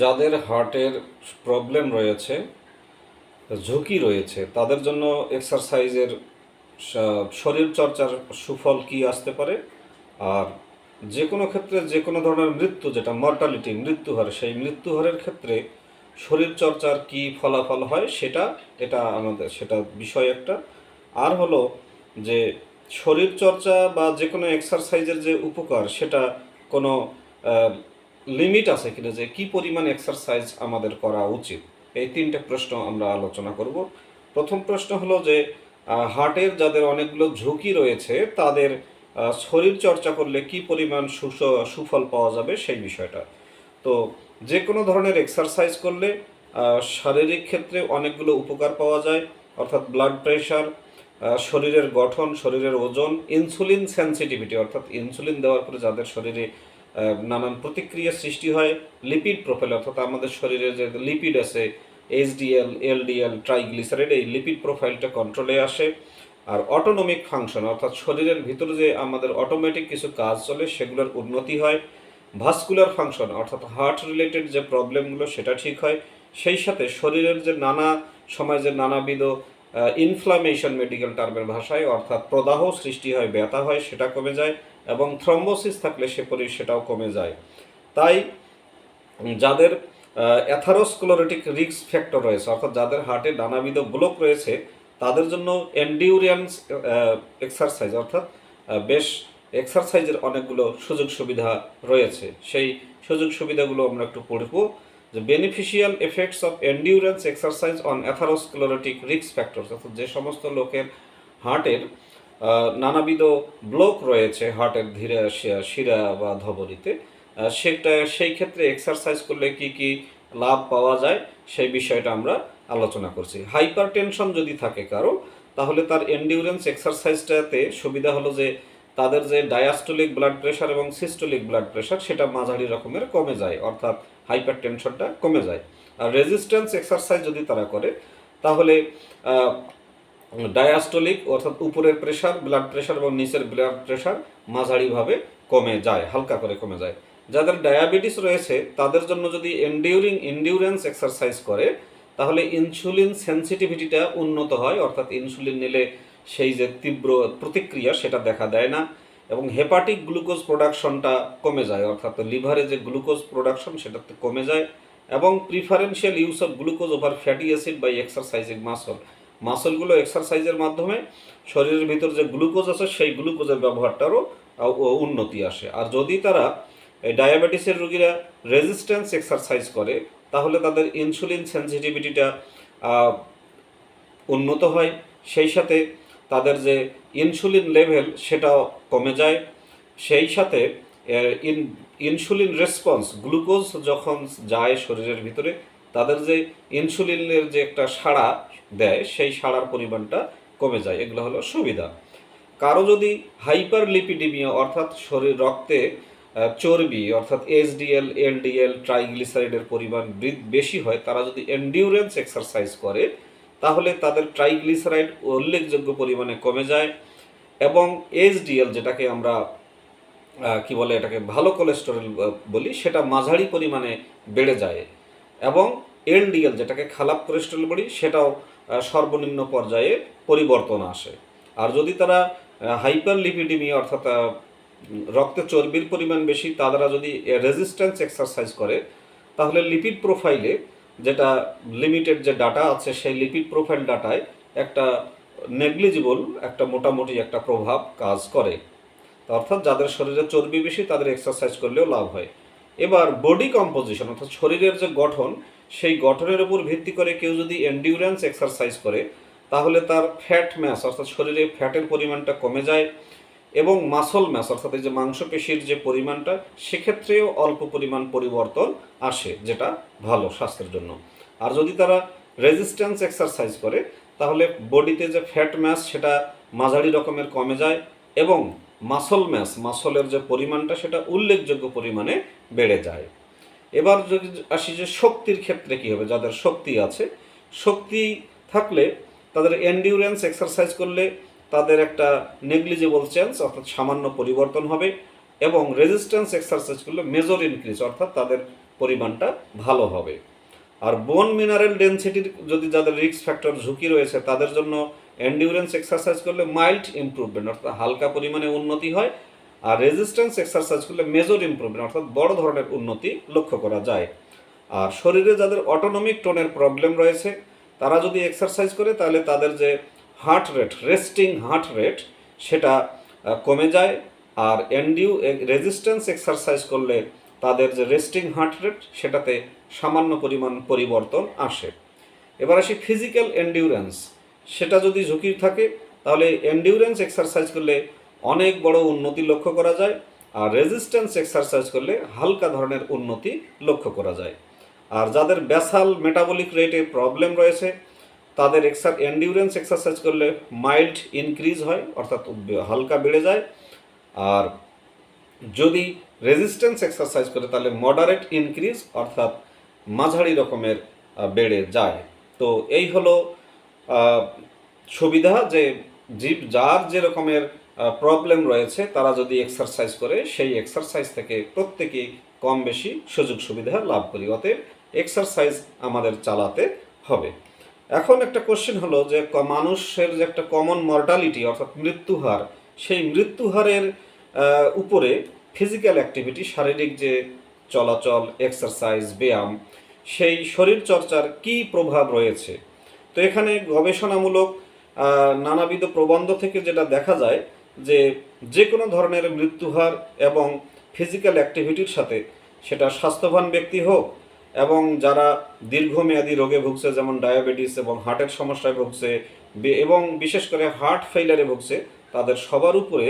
যাদের হার্টের প্রবলেম রয়েছে, ঝুঁকি রয়েছে, তাদের জন্য এক্সারসাইজের শরীর চর্চার সুফল কি আসতে পারে? আর যে কোনো ক্ষেত্রে যে কোনো ধরনের মৃত্যু, যেটা মর্টালিটি মৃত্যুহার সেই মৃত্যুহারের ক্ষেত্রে শরীর চর্চার কি ফলাফল হয় সেটা, এটা আমাদের, সেটা বিষয় একটা। আর হলো যে শরীর চর্চা বা যে কোনো এক্সারসাইজের যে উপকার, সেটা কোনো লিমিট আছে কিনা যে কি পরিমাণ এক্সারসাইজ আমাদের করা উচিত? এই তিনটে প্রশ্ন আমরা আলোচনা করব। প্রথম প্রশ্ন হলো যে হার্টের যাদের অনেকগুলো ঝুঁকি রয়েছে, তাদের শরীর চর্চা করলে কি পরিমাণ সুফল পাওয়া যাবে সেই বিষয়টা। তো যে কোনো ধরনের এক্সারসাইজ করলে শারীরিক ক্ষেত্রে অনেকগুলো উপকার পাওয়া যায়, অর্থাৎ ব্লাড প্রেশার শরীরের গঠন, শরীরের ওজন ইনসুলিন সেন্সিটিভিটি অর্থাৎ ইনসুলিন দেওয়ার পরে যাদের শরীরে নানান প্রতিক্রিয়া সৃষ্টি হয় লিপিড প্রোফাইল অর্থাৎ আমাদের শরীরে যে লিপিড আছে এইচডিএল এলডিএল ট্রাইগ্লিসারাইড এই লিপিড প্রোফাইলটা কন্ট্রোলে আসে। আর অটোনমিক ফাংশন অর্থাৎ শরীরের ভিতরে যে আমাদের অটোমেটিক কিছু কাজ চলে, সেগুলোর উন্নতি হয়। ভাস্কুলার ফাংশন অর্থাৎ হার্ট রিলেটেড যে প্রবলেমগুলো সেটা ঠিক হয়। সেই সাথে শরীরের যে নানা সময় যে নানাবিধ ইনফ্লামেশন মেডিকেল টার্মের ভাষায়, অর্থাৎ প্রদাহ সৃষ্টি হয়, ব্যথা হয়, সেটা কমে যায় এবং থ্রম্বোসিস থাকলে সে পরি সেটাও কমে যায়। তাই যাদের অ্যাথারোস্ক্লোরোটিক রিক্স ফ্যাক্টর রয়েছে, অর্থাৎ যাদের হার্টে নানাবিধ ব্লক রয়েছে, তাদের জন্য এন্ডিউরিয়ান্স এক্সারসাইজ অর্থাৎ বেশ এক্সারসাইজের অনেকগুলো সুযোগ সুবিধা রয়েছে। সেই সুযোগ সুবিধাগুলো আমরা একটু পড়ব। যে beneficial effects of endurance exercise on atherosclerotic রিক্স ফ্যাক্টরস অর্থাৎ যে সমস্ত লোকের হার্টের নানাবিধ ব্লক রয়েছে হার্টের ধীরে শিরা বা ধবরিতে সেটা, সেই ক্ষেত্রে এক্সারসাইজ করলে কি কি লাভ পাওয়া যায়, সেই বিষয়টা আমরা আলোচনা করছি। হাইপার টেনশন যদি থাকে কারও, তাহলে তার এন্ডিউরেন্স এক্সারসাইজটাতে সুবিধা হলো যে তাদের যে ডায়াস্টোলিক ব্লাড প্রেশার এবং সিস্টোলিক ব্লাড প্রেশার সেটা মাঝারি রকমের কমে যায়। অর্থাৎ হাইপার টেনশনটা কমে যায়। আর রেজিস্ট্যান্স এক্সারসাইজ যদি তারা করে, তাহলে ডায়াস্টোলিক অর্থাৎ উপরের প্রেশার ব্লাড প্রেশার এবং নিচের ব্লাড প্রেশার মাঝারিভাবে কমে যায়, হালকা করে কমে যায়। যাদের ডায়াবেটিস রয়েছে, তাদের জন্য যদি এন্ডিউরিং এন্ডিউরেন্স এক্সারসাইজ করে, তাহলে ইনসুলিন সেন্সিটিভিটিটা উন্নত হয়। অর্থাৎ ইনসুলিন নিলে সেই যে তীব্র প্রতিক্রিয়া, সেটা দেখা দেয় না। এবং হেপাটিক গ্লুকোজ প্রোডাকশনটা কমে যায়, অর্থাৎ লিভারে যে গ্লুকোজ প্রোডাকশন সেটা কমে যায় এবং preferential use of glucose over fatty acid by exercising muscle মাসলগুলো এক্সারসাইজের মাধ্যমে শরীরের ভিতর যে গ্লুকোজ আছে, সেই গ্লুকোজের ব্যবহারটারও উন্নতি আসে। আর যদি তারা এই ডায়াবেটিসের রোগীরা রেজিস্ট্যান্স এক্সারসাইজ করে, তাহলে তাদের ইনসুলিন সেন্সিটিভিটিটা উন্নত হয়। সেই সাথে তাদের যে ইনসুলিন লেভেল সেটাও কমে যায়। সেই সাথে ইন ইনসুলিন রেসপন্স গ্লুকোজ যখন যায় শরীরের ভিতরে, তাদের যে ইনসুলিনের যে একটা সাড়া দেয়, সেই সাড়ার পরিমাণটা কমে যায়। এগুলো হলো সুবিধা। কারও যদি হাইপার লিপিডিমিয়া অর্থাৎ শরীর, রক্তে চর্বি, অর্থাৎ এইচডিএল এলডিএল ট্রাইগ্লিসারাইডের পরিমাণ বেশি হয়, তারা যদি এন্ডিউরেন্স এক্সারসাইজ করে তাহলে তাদের ট্রাইগ্লিসারাইড উল্লেখযোগ্য পরিমাণে কমে যায় এবং এইচডিএল যেটাকে আমরা কি বলে এটাকে, ভালো কোলেস্টেরল বলি, সেটা মাঝারি পরিমাণে বেড়ে যায়। এবং এলডিএল যেটাকে খারাপ কোলেস্টেরল বলি, সেটাও সর্বনিম্ন পর্যায়ে পরিবর্তন আসে। আর যদি তারা হাইপার লিপিডিমিয়া অর্থাৎ রক্তে চর্বির পরিমাণ বেশি, তারা যদি রেজিস্ট্যান্স এক্সারসাইজ করে, তাহলে লিপিড প্রোফাইলে যেটা লিমিটেড যে ডাটা আছে, সেই লিপিড প্রোফাইল ডাটায় একটা নেগলিজিবল একটা মোটামুটি একটা প্রভাব কাজ করে। অর্থাৎ যাদের শরীরে চর্বি বেশি, তাদের এক্সারসাইজ করলেও লাভ হয়। এবার বডি কম্পোজিশন অর্থাৎ শরীরের যে গঠন, সেই গঠনের উপর ভিত্তি করে কেউ যদি এন্ডিউরেন্স এক্সারসাইজ করে, তাহলে তার ফ্যাট ম্যাস অর্থাৎ শরীরে ফ্যাটের পরিমাণটা কমে যায়। এবং মাসল ম্যাস অর্থাৎ যে মাংসপেশির যে পরিমাণটা, সেক্ষেত্রেও অল্প পরিমাণ পরিবর্তন আসে, যেটা ভালো স্বাস্থ্যের জন্য। আর যদি তারা রেজিস্ট্যান্স এক্সারসাইজ করে, তাহলে বডিতে যে ফ্যাট ম্যাস সেটা মাঝারি রকমের কমে যায় এবং মাসল ম্যাস মাসলের যে পরিমাণটা, সেটা উল্লেখযোগ্য পরিমাণে বেড়ে যায়। এবার যদি আসি যে শক্তির ক্ষেত্রে কী হবে, যাদের শক্তি আছে, শক্তি থাকলে তাদের এন্ডিউরেন্স এক্সারসাইজ করলে তাদের একটা নেগলিজেবল চেঞ্জ অর্থাৎ সামান্য পরিবর্তন হবে এবং রেজিস্ট্যান্স এক্সারসাইজ করলে মেজর ইনক্রিজ অর্থাৎ তাদের পরিমাণটা ভালো হবে। আর বোন মিনারেল ডেনসিটির যদি যাদের রিস্ক ফ্যাক্টর ঝুঁকি রয়েছে, তাদের জন্য এন্ডিউরেন্স এক্সারসাইজ করলে মাইল্ড ইমপ্রুভমেন্ট অর্থাৎ হালকা পরিমাণে উন্নতি হয়। আর রেজিস্ট্যান্স এক্সারসাইজ করলে মেজর ইমপ্রুভমেন্ট অর্থাৎ বড় ধরনের উন্নতি লক্ষ্য করা যায়। আর শরীরে যাদের অটোনমিক টোনের প্রবলেম রয়েছে, তারা যদি এক্সারসাইজ করে, তাহলে তাদের যে heart rate resting heart rate সেটা কমে যায় আর এন্ডিউ রেজিস্ট্যান্স এক্সারসাইজ করলে তাদের যে রেস্টিং হার্ট রেট সেটাতে সামান্য পরিমাণ পরিবর্তন আসে। এবার আসি ফিজিক্যাল এন্ডিউরেন্স সেটা যদি ঝুঁকি থাকে, তাহলে এন্ডিউরেন্স এক্সারসাইজ করলে অনেক বড় উন্নতি লক্ষ্য করা যায় আর রেজিস্ট্যান্স এক্সারসাইজ করলে হালকা ধরনের উন্নতি লক্ষ্য করা যায়। আর যাদের ব্যাসাল মেটাবলিক রেটে প্রবলেম রয়েছে তাদের এক্সার এন্ডিউরেন্স এক্সারসাইজ করলে মাইল্ড ইনক্রিজ হয়, অর্থাৎ হালকা বেড়ে যায়। আর যদি রেজিস্ট্যান্স এক্সারসাইজ করে, তাহলে মডারেট ইনক্রিজ অর্থাৎ মাঝারি রকমের বেড়ে যায়। তো এই হলো সুবিধা যে জীব, যার যে রকমের প্রবলেম রয়েছে, তারা যদি এক্সারসাইজ করে, সেই এক্সারসাইজ থেকে প্রত্যেকেই কম বেশি সুযোগ সুবিধা লাভ করি। অতএব এক্সারসাইজ আমাদের চালাতে হবে। এখন একটা কোশ্চেন হলো যে মানুষের যে একটা কমন মর্টালিটি অর্থাৎ মৃত্যুহার সেই মৃত্যুহারের আহ, উপরে ফিজিক্যাল অ্যাক্টিভিটি শারীরিক যে চলাচল এক্সারসাইজ ব্যায়াম সেই শরীর চর্চার কী প্রভাব রয়েছে? তো এখানে গবেষণামূলক নানাবিধ প্রবন্ধ থেকে যেটা দেখা যায় যে যে কোনো ধরনের মৃত্যুহার এবং ফিজিক্যাল অ্যাক্টিভিটির সাথে সেটা স্বাস্থ্যবান ব্যক্তি হোক এবং যারা দীর্ঘমেয়াদী রোগে ভুগছে, যেমন ডায়াবেটিস এবং হার্টের সমস্যায় ভুগছে এবং বিশেষ করে হার্ট ফেইলারে ভুগছে, তাদের সবার উপরে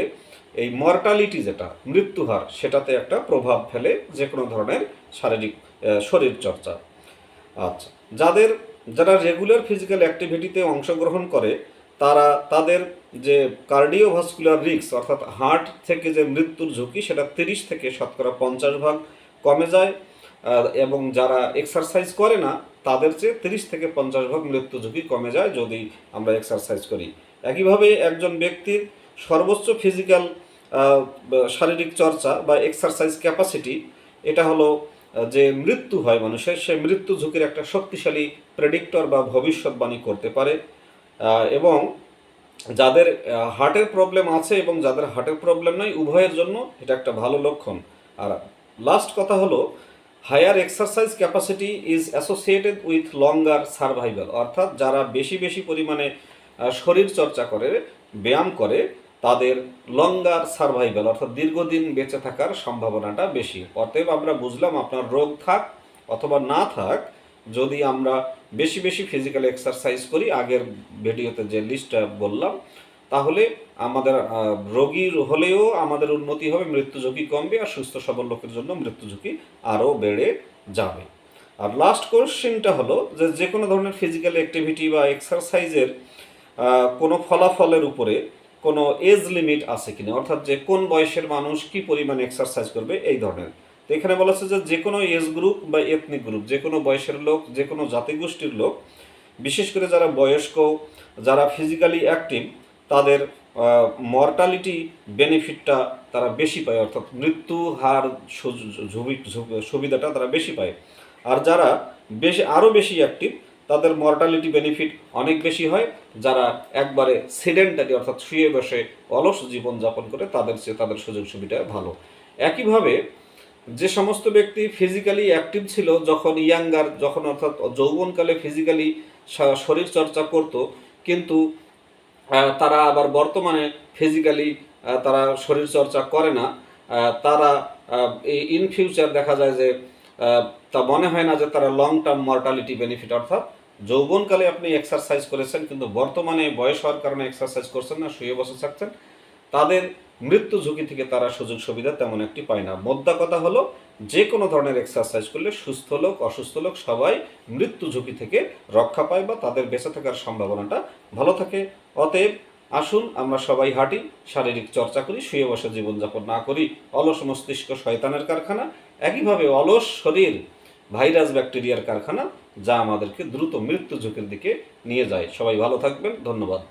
এই মর্টালিটি যেটা, মৃত্যুহার, সেটাতে একটা প্রভাব ফেলে যে কোনো ধরনের শারীরিক শরীর চর্চা আচ্ছা যাদের, যারা রেগুলার ফিজিক্যাল অ্যাক্টিভিটিতে অংশগ্রহণ করে, তারা, তাদের যে কার্ডিওভাস্কুলার রিস্ক, অর্থাৎ হার্ট থেকে যে মৃত্যুর ঝুঁকি, সেটা তিরিশ থেকে শতকরা পঞ্চাশ ভাগ কমে যায়। এবং যারা এক্সারসাইজ করে না, তাদের চেয়ে তিরিশ থেকে পঞ্চাশ ভাগ মৃত্যু ঝুঁকি কমে যায় যদি আমরা এক্সারসাইজ করি। একইভাবে একজন ব্যক্তির সর্বোচ্চ ফিজিক্যাল শারীরিক চর্চা বা এক্সারসাইজ ক্যাপাসিটি এটা হলো যে মৃত্যু হয় মানুষের, সে মৃত্যু ঝুঁকির একটা শক্তিশালী প্রেডিক্টর বা ভবিষ্যৎবাণী করতে পারে। এবং যাদের হার্টের প্রবলেম আছে এবং যাদের হার্টের প্রবলেম নাই, উভয়ের জন্য এটা একটা ভালো লক্ষণ। আর লাস্ট কথা হলো higher exercise capacity is associated with longer survival অর্থাৎ যারা বেশি বেশি পরিমাণে শরীর চর্চা করে, ব্যায়াম করে, তাদের লঙ্গার সার্ভাইভাল অর্থাৎ দীর্ঘদিন বেঁচে থাকার সম্ভাবনাটা বেশি। অতএব আমরা বুঝলাম আপনার রোগ থাক অথবা না থাক, যদি আমরা বেশি বেশি ফিজিক্যাল এক্সারসাইজ করি, আগের ভিডিওতে যে লিস্টটা বললাম তাহলে আমাদের রোগীর হলেও আমাদের উন্নতি হবে, মৃত্যু ঝুঁকি কমবে আর সুস্থ সবল লোকের জন্য মৃত্যু ঝুঁকি আরও বেড়ে যাবে। আর লাস্ট কোশ্চেনটা হলো যে যে কোনো ধরনের ফিজিক্যাল অ্যাক্টিভিটি বা এক্সারসাইজের কোনো ফলাফলের উপরে কোনো এজ লিমিট আছে কিনা? অর্থাৎ যে কোন বয়সের মানুষ কি পরিমাণ এক্সারসাইজ করবে, এই ধরনের। তো এখানে বলা হচ্ছে যে যে কোনো এজ গ্রুপ বা এথনিক গ্রুপ যে কোনো বয়সের লোক যে কোনো জাতিগোষ্ঠীর লোক, বিশেষ করে যারা বয়স্ক, যারা ফিজিক্যালি অ্যাক্টিভ তাদের মর্টালিটি বেনিফিটটা তারা বেশি পায়, অর্থাৎ মৃত্যু হার সুবিধাটা তারা বেশি পায়। আর যারা বেশি আরও বেশি অ্যাক্টিভ তাদের মর্টালিটি বেনিফিট অনেক বেশি হয়। যারা একবারে সেডেন্টারি অর্থাৎ শুয়ে বসে অলস জীবনযাপন করে, তাদের চেয়ে তাদের সুযোগ সুবিধা ভালো। একইভাবে যে সমস্ত ব্যক্তি ফিজিক্যালি অ্যাক্টিভ ছিল, যখন ইয়াঙ্গার যখন অর্থাৎ যৌবনকালে ফিজিক্যালি শরীরচর্চা করত, কিন্তু তারা আবার বর্তমানে ফিজিক্যালি তারা শরীর চর্চা করে না। তারা ইন ফিউচার দেখা যায় যে তা মনে হয় না যে তারা লং টার্ম মর্টালিটি বেনিফিট অর্থাৎ যৌবনকালে আপনি এক্সারসাইজ করেছেন, কিন্তু বর্তমানে বয়স হওয়ার কারণে এক্সারসাইজ করছেন না, শুয়ে বসে থাকছেন। তাদের মৃত্যু ঝুঁকি থেকে তারা সুযোগ সুবিধা তেমন একটি পায় না। মোদ্দা কথা হলো যে কোনো ধরনের এক্সারসাইজ করলে সুস্থ লোক, অসুস্থ লোক সবাই মৃত্যু ঝুঁকি থেকে রক্ষা পায় বা তাদের বেঁচে থাকার সম্ভাবনাটা ভালো থাকে। অতএব আসুন আমরা সবাই হাঁটি, শারীরিক চর্চা করি, শুয়ে বসে জীবনযাপন না করি। অলস মস্তিষ্ক শয়তানের কারখানা। একইভাবে অলস শরীর ভাইরাস ব্যাকটেরিয়ার কারখানা, যা আমাদেরকে দ্রুত মৃত্যু ঝুঁকির দিকে নিয়ে যায়। সবাই ভালো থাকবেন। ধন্যবাদ।